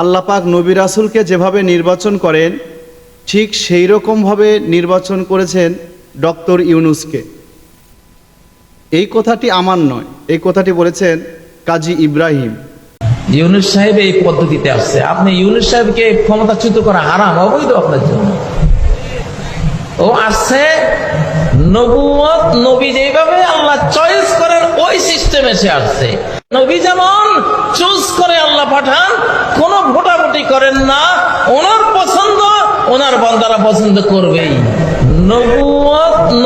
আল্লাপাক নবী রাসুলকে যেভাবে নির্বাচন করেন, ঠিক সেই রকমভাবে নির্বাচন করেছেন ডক্টর ইউনুসকে। এই কথাটি আমার নয়, এই কথাটি বলেছেন কাজী ইব্রাহিম। ইউনুস সাহেব এই পদ্ধতিতে আসছে। আপনি ইউনুস সাহেবকে ক্ষমতাচ্যুত করা হারাম, অবৈধ আপনার জন্য। ও আসছে নবুয়ত নবী যেভাবে আল্লাহ চয়েস করেন ওই সিস্টেমে সে আসছে। নবী যেমন চুজ করে আল্লাহ পাঠান, কোন ভোটাভুটি করেন না, ওনার পছন্দ, ওনার বান্দারা পছন্দ করবেই।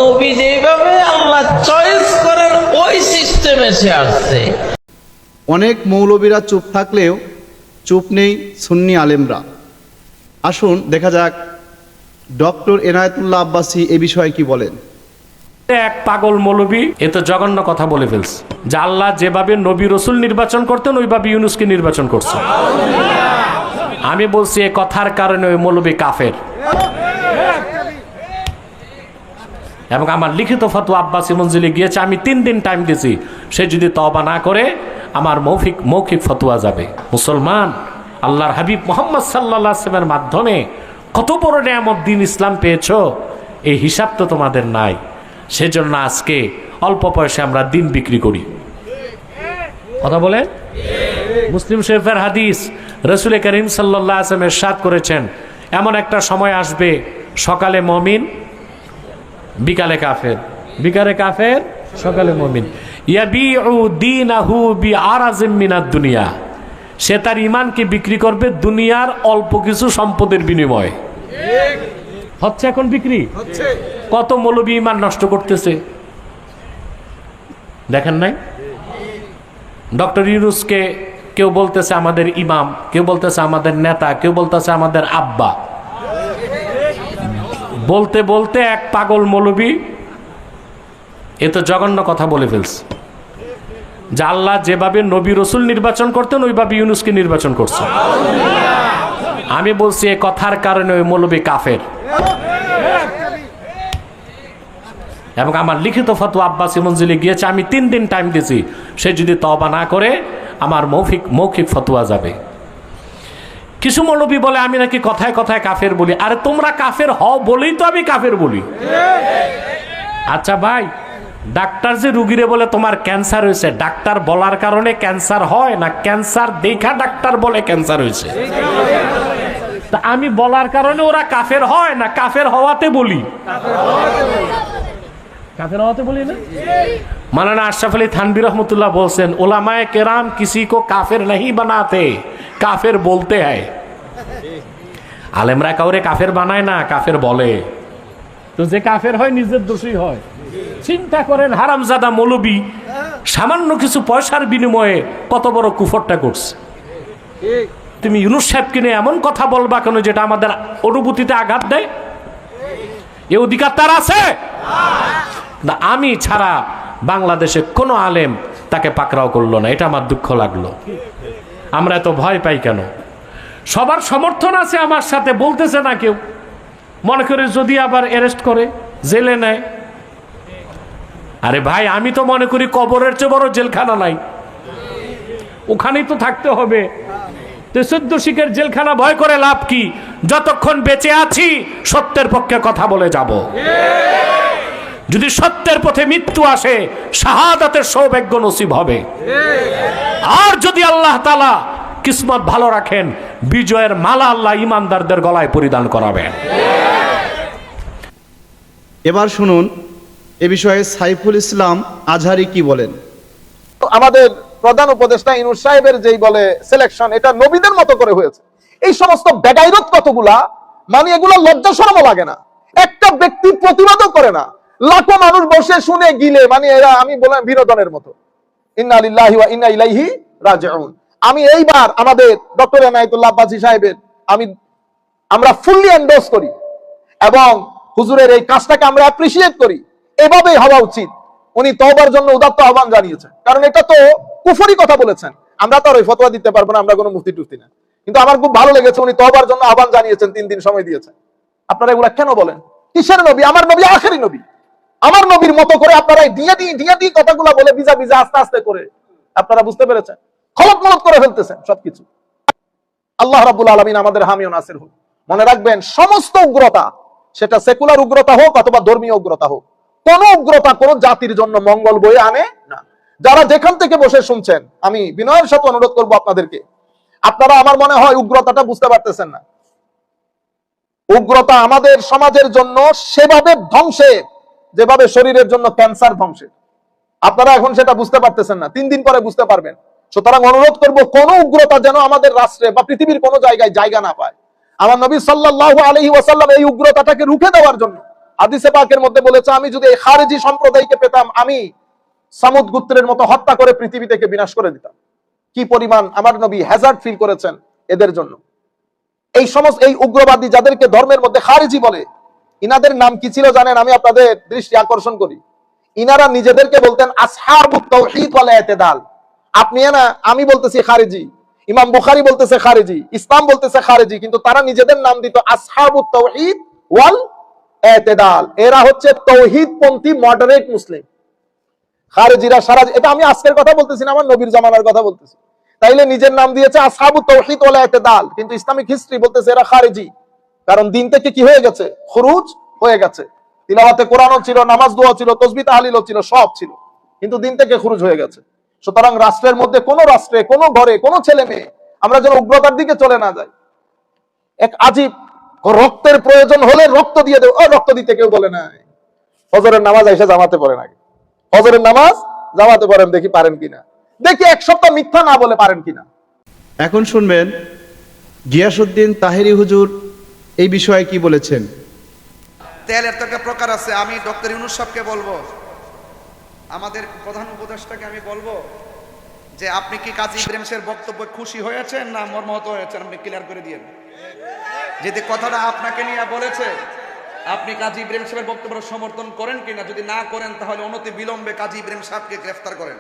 নবী যেভাবে আল্লাহ চয়েস করেন, ওই সিস্টেমে সে আসছে। অনেক মৌলবীরা চুপ থাকলেও চুপ নেই সুন্নি আলেমরা। আসুন দেখা যাক ডক্টর এনায়েতুল্লাহ আব্বাসী এ বিষয়ে কি বলেন। এক পাগল মৌলবী। এ তো জঘন্য কথা বলে ফেলছে। যে আল্লাহ যেভাবে নবী রসুল নির্বাচন করতেন, ওইভাবে ইউনুসকে নির্বাচন করছে। আমি বলছি, এ কথার কারণে ওই মৌলবী কাফের। এবং আমার লিখিত ফতোয়া আব্বাসি মঞ্জিলে গিয়েছে, আমি তিন দিন টাইম দিয়েছি সে যদি তবা না করে, আমার মৌখিক মৌখিক ফতোয়া যাবে। মুসলমান, আল্লাহর হাবিব মোহাম্মদ সাল্লাহ আসলামের মাধ্যমে কত বড় নিয়ামত দিন ইসলাম পেয়েছ? এই হিসাব তো তোমাদের নাই। সেজন্য আজকে অল্প পয়সা আমরা দিন বিক্রি করি। কথা বলে? মুসলিম শরীফের হাদিস রসুল করিম সাল্লাহ আসলামের সাদ করেছেন, এমন একটা সময় আসবে সকালে মমিন, বিকালে কাফের। বিকালে কাফের, সকালে মমিন। দুনিয়া। সে তার ইমানকে বিক্রি করবে দুনিয়ার অল্প কিছু সম্পদের বিনিময়ে। হচ্ছে এখন বিক্রি? কত মৌলবী ইমান নষ্ট করতেছে? দেখেন নাই? ডক্টর ইউনুসকে কেউ বলতেছে আমাদের ইমাম, কেউ বলতেছে আমাদের নেতা, কেউ বলতেছে আমাদের আব্বা। বলতে বলতে এক পাগল মৌলবী এ তো জঘন্য কথা বলে ফেলছে। যে আল্লাহ যেভাবে নবী রসুল নির্বাচন করতেন, ওইভাবে ইউনুসকে নির্বাচন করছে। আমি বলছি এ কথার কারণে ওই মৌলবী কাফের। এবং আমার লিখিত ফতোয়া আব্বাসি মঞ্জিলে গিয়েছে, আমি তিন দিন টাইম দিয়েছি সে যদি তবা না করে, আমার মৌখিক মৌখিক ফতোয়া যাবে। কিছু মৌলবী বলে, আমি নাকি কথায় কথায় কাফের বলি। আরে, তোমরা কাফের হও বলেই তো আমি কাফের বলি। আচ্ছা ভাই, ডাক্তার যে রুগীরে বলে, তোমার ক্যান্সার হয়েছে। ডাক্তার বলার কারণে ক্যান্সার হয় না? ক্যান্সার দেখা ডাক্তার বলে ক্যান্সার হয়েছে। তা আমি বলার কারণে ওরা কাফের হয় না? কাফের হওয়াতে বলি। কাফের হওয়াতে বলি না? মালানা আশরাফ আলী থানবি রহমতুল্লাহ বলছেন ওলামায় কেরাম কিসি কো কাফের नहीं বানাতে কাফের বলতে হয় আলেমরা কাউরে কাফের বানায় না কাফের বলে। তো যে কাফের হয় নিজের দোষী হয়। চিন্তা করেন হারামজাদা মৌলবি সামান্য কিছু পয়সার বিনিময়ে কত বড় কুফরটা করছে। তুমি ইউনুস সাহেবকে নিয়ে এমন কথা বলবা কেন যেটা আমাদের অনুভূতিতে আঘাত দেয়? এ অধিকার তার আছে? না, আমি ছাড়া বাংলাদেশে কোনো আলেম তাকে পাকড়াও করল না, এটা আমার দুঃখ লাগল। আমরা এত ভয় পাই কেন? সবার সমর্থন আছে আমার সাথে, বলতেছে না কেউ। মনে করে যদি আবার অ্যারেস্ট করে, জেলে নেয়। আরে ভাই, আমি তো মনে করি কবরের চেয়ে বড় জেলখানা নাই। ওখানেই তো থাকতে হবে। তো চোদ্দ শিখের জেলখানা ভয় করে লাভ কি? যতক্ষণ বেঁচে আছি, সত্যের পক্ষে কথা বলে যাব। যদি সত্যের পথে মৃত্যু আসে শাহাদাতের সৌভাগ্য নসিব হবে। আর যদি আল্লাহ তালা কিসমত ভালো রাখেন বিজয়ের মালা আল্লাহ ইমানদারদের গলায় পরিধান করাবেন। এবার শুনুন এ বিষয়ে সাইফুল ইসলাম আজহারি কি বলেন? আমাদের প্রধান উপদেষ্টা ইনুর সাহেবের যেই বলে সিলেকশন এটা নবীদের মতো করে হয়েছে। এই সমস্ত বেগাইরত কতগুলা মানে এগুলো লজ্জা শরম লাগে না। একটা ব্যক্তি প্রতিবাদও করে না। লাখো মানুষ বসে শুনে গিলে মানে এরা, আমি বললাম বিনোদনের মতো। ইন্না ওয়া ইন্না ইলাইহি রাজিউন। আমি এইবার আমাদের ডক্টর এনায়েতুল্লাহ সাহেবের, আমি, আমরা ফুললি এন্ডোর্স করি। এবং হুজুরের এই কাজটাকে আমরা অ্যাপ্রিসিয়েট করি। এভাবেই হওয়া উচিত। উনি তওবার জন্য উদাত্ত আহ্বান জানিয়েছেন। কারণ এটা তো কুফরি কথা বলেছেন। আমরা তো আর ওই ফতোয়া দিতে পারব না, আমরা কোনো মুফতি টুফতি না। কিন্তু আমার খুব ভালো লেগেছে উনি তওবার জন্য আহ্বান জানিয়েছেন, তিন দিন সময় দিয়েছেন। আপনারা এগুলা কেন বলেন? কিসের নবী? আমার নবী আখেরি নবী। আমার নবীর মতো করে আপনারা দিয়ে দিয়ে দিয়ে দিয়ে কথাগুলো বলে ভিজা ভিজা, আস্তে আস্তে করে। আপনারা বুঝতে পেরেছেন? খলক মলক করে ফেলতেছেন সবকিছু। আল্লাহ রাবুল আলমিন আমাদের হামিও নাসির হোক। মনে রাখবেন, সমস্ত উগ্রতা, সেটা সেকুলার উগ্রতা হোক অথবা ধর্মীয় উগ্রতা হোক, কোন উগ্রতা কোন জাতির জন্য মঙ্গল বয়ে আনে না। যারা যেখান থেকে বসে শুনছেন, আমি বিনয়ের সাথে অনুরোধ করব আপনাদেরকে। আপনারা আমার মনে হয় উগ্রতাটা বুঝতে পারতেছেন না। উগ্রতা আমাদের সমাজের জন্য সেভাবে ধ্বংসের যেভাবে শরীরের জন্য ক্যান্সার ধ্বংসের। আপনারা এখন সেটা বুঝতে পারতেছেন না, তিন দিন পরে বুঝতে পারবেন। সুতরাং অনুরোধ করব, কোন উগ্রতা যেন আমাদের রাষ্ট্রে বা পৃথিবীর কোন জায়গায় জায়গা না পায়। আমার নবী সাল্লাল্লাহু আলাইহি ওয়াসাল্লাম এই উগ্রতাটাকে রুখে দেওয়ার জন্য হাদিসে পাকের মধ্যে বলেছে, আমি যদি এই খারেজি সম্প্রদায়কে পেতাম, আমি সামুদ গুত্রের মতো হত্যা করে পৃথিবী থেকে বিনাশ করে দিতাম। কি পরিমাণ আমার নবী হ্যাজার্ড ফিল করেছেন এদের জন্য। এই সমস্ত, এই উগ্রবাদী যাদেরকে ধর্মের মধ্যে খারিজি বলে ইনাদের নাম কি ছিল জানেন? আমি আপনাদের দৃষ্টি আকর্ষণ করি। ইনারা নিজেদেরকে বলতেন আসহাবুত ইতিদাল। আপনি না, আমি বলতেছি খারিজি, ইমাম বুখারী বলতেছে খারিজি, ইসলাম বলতেছে খারিজি, কিন্তু তারা নিজেদের নাম দিত আসহাবুত ওয়াল ইতিদাল। এরা হচ্ছে তৌহিদপন্থী মডারেট মুসলিম। খারেজিরা সারা এটা আমি আজকের কথা বলতেছি না, আমার নবীর জামানার কথা বলতেছি। তাইলে নিজের নাম দিয়েছে, আসহাবু তৌহিদ ওয়াল ইতিদাল। কিন্তু ইসলামিক হিস্ট্রি বলতেছে এরা খারেজি। কারণ দিন থেকে কি হয়ে গেছে? খরুজ হয়ে গেছে। তিলাওয়াতে কোরআনও ছিল, নামাজ দোয়া ছিল, তসবিহ তাহলিলও ছিল, সব ছিল। কিন্তু দিন থেকে খরুজ হয়ে গেছে। সুতরাং রাষ্ট্রের মধ্যে কোন রাষ্ট্রে, কোন ঘরে, কোন ছেলে মেয়ে আমরা যেন উগ্রতার দিকে চলে না যাই। এক আজীব রক্তের প্রয়োজন হলে রক্ত দিয়ে দেব। রক্ত দিতে কেউ বলে না হজরের নামাজ এসে জামাতে পড়েন আগে। হজরের নামাজ জামাতে পড়েন, দেখি পারেন কিনা। দেখি এক সপ্তাহ মিথ্যা না বলে পারেন কিনা। এখন শুনবেন গিয়াসুদ্দিন তাহেরি হুজুর এই বিষয়ে কি বলেছেন? তেলের তো একটা প্রকার আছে, আমি ডক্টর ইউনুস সাহেবকে বলব, আমাদের প্রধান উপদেষ্টাকে আমি বলব যে আপনি কি কাজী ইব্রাহিম সাহের বক্তব্য খুশি হয়েছেন না মর্মাহত হয়েছেন? আপনি ক্লিয়ার করে দিয়েন। যদি কথাটা আপনাকে নিয়ে বলেছে, আপনি কাজী ইব্রাহিম সাহেবের বক্তব্য সমর্থন করেন কিনা? যদি না করেন, তাহলে অনতি বিলম্বে কাজী ইব্রাহিম সাহেবকে গ্রেফতার করেন।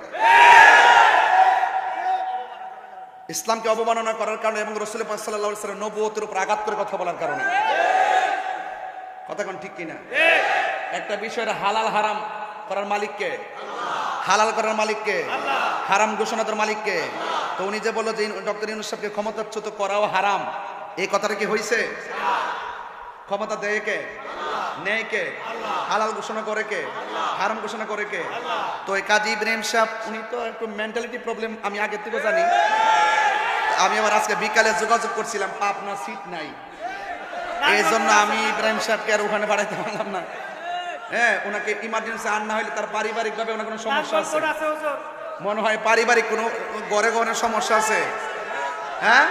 ইসলামকে অবমাননা করার কারণে এবং রসুল সাল্লাহ সাল্লাম উপর আঘাত করে কথা বলার কারণে। কথা কোন ঠিক কিনা? একটা বিষয়ের হালাল হারাম করার মালিককে। হালাল করার মালিককে। হারাম ঘোষণার মালিককে। তো উনি যে বলল যে ডক্টর ইউনুস সাহেবকে ক্ষমতাচ্যুত করাও হারাম, এই কথাটা কি হয়েছে ক্ষমতা দেয় কে? নেয় কে? হালাল ঘোষণা করে কে? হারাম ঘোষণা করে কে? তো এই কাজী ইব্রাহিম সাহেব, উনি তো একটু মেন্টালিটি প্রবলেম আমি আগের থেকে জানি। আমি আবার আজকে বিকালে যোগাযোগ করছিলাম পাবনা সিট নাই। এই জন্য আমি ইব্রাহিম সাহেবকে আর ওখানে বাড়াইতে পারলাম না। হ্যাঁ ওনাকে ইমার্জেন্সি আন না হলে তার পারিবারিক ভাবে ওনার কোনো সমস্যা আছে। মনে হয় পারিবারিক কোনো গড়ে গড়ে সমস্যা আছে। হ্যাঁ?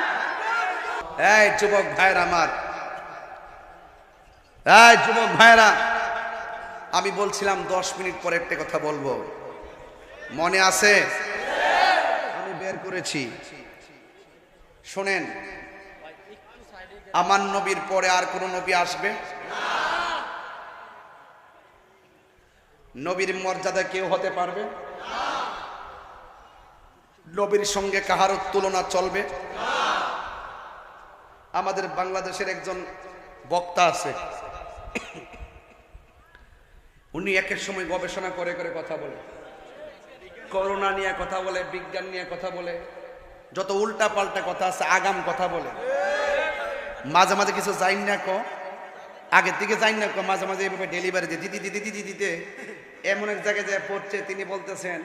এই যুবক ভাইরা আমার। এই যুবক ভাইরা আমি বলছিলাম দশ মিনিট পরে একটা কথা বলব। মনে আছে? আমি বের করেছি। শোনেন, আমার নবীর পরে আর কোন নবী আসবে? নবীর মর্যাদা কেউ হতে পারবে? নবীর সঙ্গে কাহারও তুলনা চলবে? আমাদের বাংলাদেশের একজন বক্তা আছে। উনি একের সময় গবেষণা করে করে কথা বলে। করোনা নিয়ে কথা বলে, বিজ্ঞান নিয়ে কথা বলে। যত উল্টা পাল্টা কথা আছে, আগাম কথা বলে। মাঝে মাঝে কিছু যাই না ক। আগের দিকে যাই না ক, মাঝে মাঝে এভাবে ডেলিভারি দিয়ে দিদি দিদি দিদি দিতে। এমন এক জায়গায় যায় পড়ছে, তিনি বলতেছেন,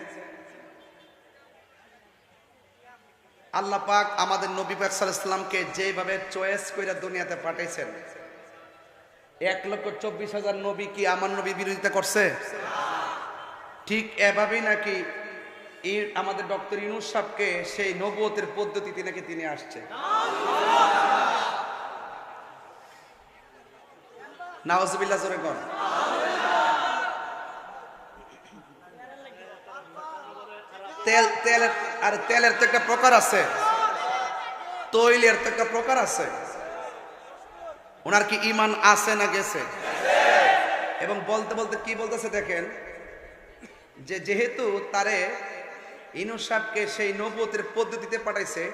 আল্লাহ পাক আমাদের নবী পাক সাল্লামকে যেভাবে চয়েস করে দুনিয়াতে পাঠাইছেন, এক লক্ষ চব্বিশ হাজার নবী কি আমার নবী বিরোধিতা করছে? ঠিক এভাবেই নাকি আমাদের ডক্টর ইউনুস সাহেবকে সেই নবুয়তের পদ্ধতিতে নাকি তিনি আসছে কর তেল, তেলের, আর তেলের তো একটা প্রকার আছে। তৈলের তো একটা প্রকার আছে। ওনার কি ইমান আছে না গেছে? এবং বলতে বলতে কি বলতেছে দেখেন, যে যেহেতু তারে ইনু সাহেবকে সেই নবুয়তের পদ্ধতিতে পাঠাইছে,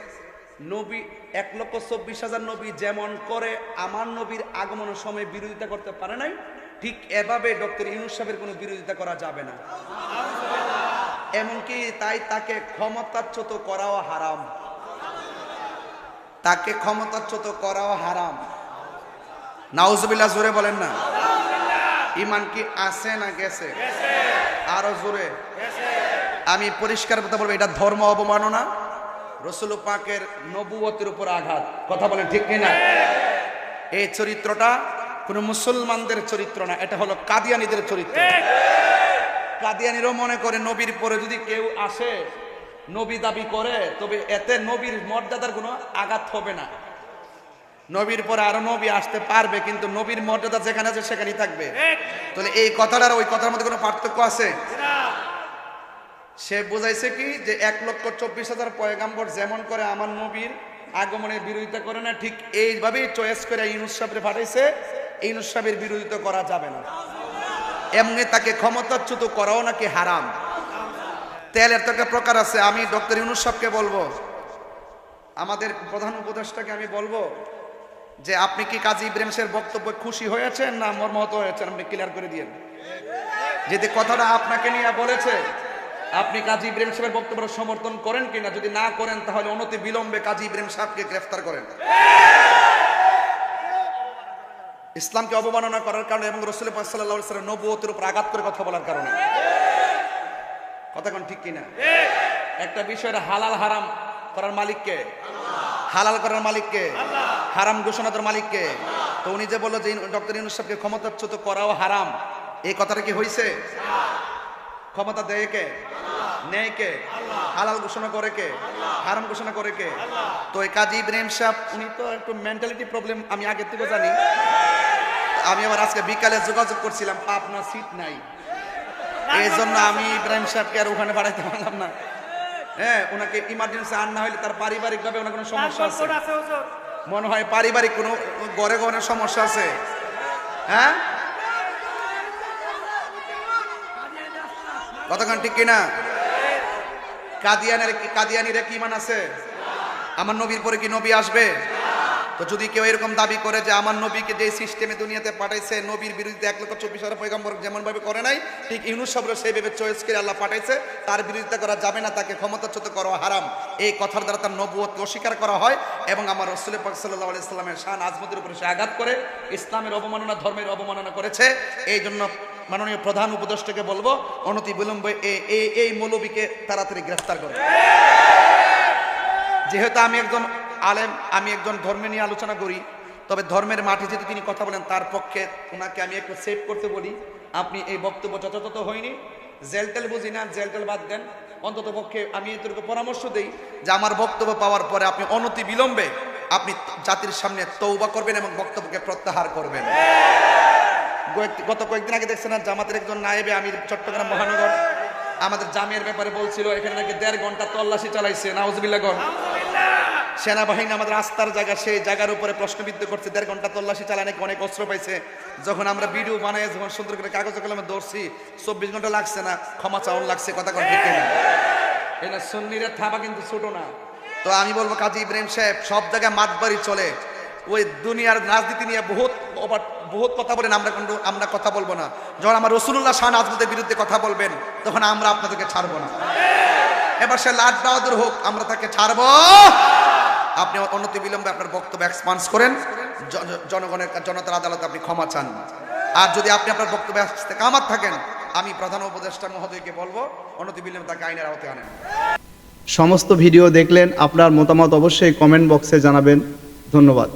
নবী এক লক্ষ চব্বিশ হাজার নবী যেমন করে, আমার নবীর আগমনের সময় বিরোধিতা করতে পারে নাই, ঠিক এভাবে ডক্টর ইনু সাহেবের কোনো বিরোধিতা করা যাবে না। এমনকি তাই তাকে ক্ষমতাচ্যুত করাও হারাম। তাকে ক্ষমতাচ্যুত করাও হারাম। নাউজুবিল্লাহ, জোরে বলেন না। ইমান কি আছে না গেছে? আরও জোরে। আমি পরিষ্কার কথা বলব এটা ধর্ম অবমাননা। রসুল পাকের নবুয়তের উপর আঘাত। কথা বলেন ঠিক কিনা? এই চরিত্রটা কোন মুসলমানদের চরিত্র না এটা হলো কাদিয়ানিদের চরিত্র। কাদিয়ানিরও মনে করে নবীর পরে যদি কেউ আসে নবী দাবি করে তবে এতে নবীর মর্যাদার কোনো আঘাত হবে না। নবীর পরে আরও নবী আসতে পারবে কিন্তু নবীর মর্যাদা যেখানে আছে সেখানেই থাকবে। তাহলে এই কথাটার ওই কথার মধ্যে কোনো পার্থক্য আছে? সে বোঝাইছে কি যে এক লক্ষ চব্বিশ হাজার পয়গাম্বর যেমন করে আমার নবীর আগমনের বিরোধিতা করে না, ঠিক এইভাবেই চয়েস করে ইনুস সাহেবরে পাঠাইছে ইনুস সাহেবের বিরোধিতা করা যাবে না। এমনি তাকে ক্ষমতাচ্যুত করাও নাকি হারাম। তেলের তো একটা প্রকার আছে, আমি ডক্টর ইউনুস সাহেবকে বলব, আমাদের প্রধান উপদেষ্টাকে আমি বলব যে আপনি কি কাজী ইব্রাহিম সাহের বক্তব্য খুশি হয়েছেন না মর্মাহত হয়েছেন? আপনি ক্লিয়ার করে দিয়েন। যদি কথাটা আপনাকে নিয়ে বলেছে আপনি কাজী ইব্রাহিম সাহেবের বক্তব্য সমর্থন করেন কিনা? যদি না করেন, তাহলে অনতি বিলম্বে কাজী ইব্রাহিম সাহেবকে গ্রেফতার করেন। ইসলামকে অবমাননা করার কারণে এবং রসুল সাল্লাহ নবুয়তের উপর আঘাত করে কথা বলার কারণে। কথা কোন ঠিক কিনা? একটা বিষয়ের হালাল হারাম করার মালিককে, হালাল করার মালিককে, হারাম ঘোষণা করার মালিককে, তো উনি যে বলল যে ডক্টর ইউনুস ক্ষমতাচ্যুত করাও হারাম, এই কথাটা কি হয়েছে ক্ষমতা দেয় কে? নেয় কে? হালাল ঘোষণা করে কে? হারাম ঘোষণা করে কে? তো এই কাজী ইব্রাহিম সাহেব উনি তো একটু মেন্টালিটি প্রবলেম আমি আগে থেকে জানি। আমি আবার আজকে বিকালে যোগাযোগ করছিলাম পাবনা সিট নাই। এই জন্য আমি ইব্রাহিম সাহেবকে আর ওখানে বাড়াইতে পারলাম না। হ্যাঁ ওনাকে ইমার্জেন্সি আন না হইলে তার পারিবারিক ভাবে ওনার কোনো সমস্যা আছে? মনে হয় পারিবারিক কোনো গড়ে গড়ে সমস্যা আছে। হ্যাঁ? কতক্ষণ ঠিক কিনা? কাদিয়ানের কাদিয়ানিরা কি মান আছে? আমার নবীর পরে কি নবী আসবে? তো যদি কেউ এরকম দাবি করে যে আমার নবীকে যে সিস্টেমে দুনিয়াতে পাঠাইছে, নবীর বিরুদ্ধে এক লক্ষ চব্বিশ হাজার পয়গম্বর যেমন ভাবে করে নাই, ঠিক ইউনুস সাহেবরা সেইভাবে চয়েস করে আল্লাহ পাঠাইছে, তার বিরোধিতা করা যাবে না, তাকে ক্ষমতাচ্যুত করা হারাম। এই কথার দ্বারা তার নবুয়তকে অস্বীকার করা হয় এবং আমার রসুল পাক সাল্লাহ ইসলামের শান আজমতের উপরে সে আঘাত করে, ইসলামের অবমাননা, ধর্মের অবমাননা করেছে। এই জন্য মাননীয় প্রধান উপদেষ্টাকে বলব, অনতি বিলম্বে এই মৌলবীকে তাড়াতাড়ি গ্রেফতার করে। যেহেতু আমি একজন আলেম, আমি একজন ধর্মে নিয়ে আলোচনা করি, তবে ধর্মের মাঠে যদি তিনি কথা বলেন, তার পক্ষে ওনাকে আমি একটু সেভ করতে বলি। আপনি এই বক্তব্য যথাযথ হয়নি। জেলটেল বুঝি না জেলটেল বাদ দেন। অন্তত পক্ষে আমি এদেরকে পরামর্শ দিই যে আমার বক্তব্য পাওয়ার পরে আপনি অনতি বিলম্বে আপনি জাতির সামনে তৌবা করবেন এবং বক্তব্যকে প্রত্যাহার করবেন। গত কয়েকদিন আগে দেখছেন না জামাতের একজন নায়েবে আমি চট্টগ্রাম মহানগর আমাদের জামিয়ার ব্যাপারে বলছিল এখানে নাকি দেড় ঘণ্টা তল্লাশি চালাইছে নাউজবিল্লাগন সেনাবাহিনী আমাদের আস্থার জায়গা সেই জায়গার উপরে প্রশ্নবিদ্ধ করছে দেড় ঘণ্টা তল্লাশি চালায় নাকি অনেক অস্ত্র পাইছে। যখন আমরা ভিডিও বানাই যখন সুন্দর করে কাগজ কলমে দৌড়ছি চব্বিশ ঘণ্টা লাগছে না ক্ষমা চাউন লাগছে কথা ঠিক না এটা সন্নিরের থাবা কিন্তু ছোট না। তো আমি বলব কাজী ইব্রাহিম সাহেব সব জায়গায় মাতবাড়ি চলে। ওই দুনিয়ার রাজনীতি নিয়ে বহুত অবাট- বহুত কথা বলেন, আমরা কিন্তু আমরা কথা বলব না। যখন আমার রসুল্লাহ শাহ আজমতের বিরুদ্ধে কথা বলবেন, তখন আমরা আপনাদেরকে ছাড়বো না। এবার সে লাট বাহাদুর হোক, আমরা তাকে ছাড়বো। আপনি অনতি বিলম্বে আপনার বক্তব্য এক্সপান্স করেন। জনগণের, জনতার আদালতে আপনি ক্ষমা চান। আর যদি আপনি আপনার বক্তব্য কামাত থাকেন, আমি প্রধান উপদেষ্টা মহোদয়কে বলব, অনতি বিলম্বে তাকে আইনের আওতায় আনেন। সমস্ত ভিডিও দেখলেন, আপনার মতামত অবশ্যই কমেন্ট বক্সে জানাবেন। ধন্যবাদ।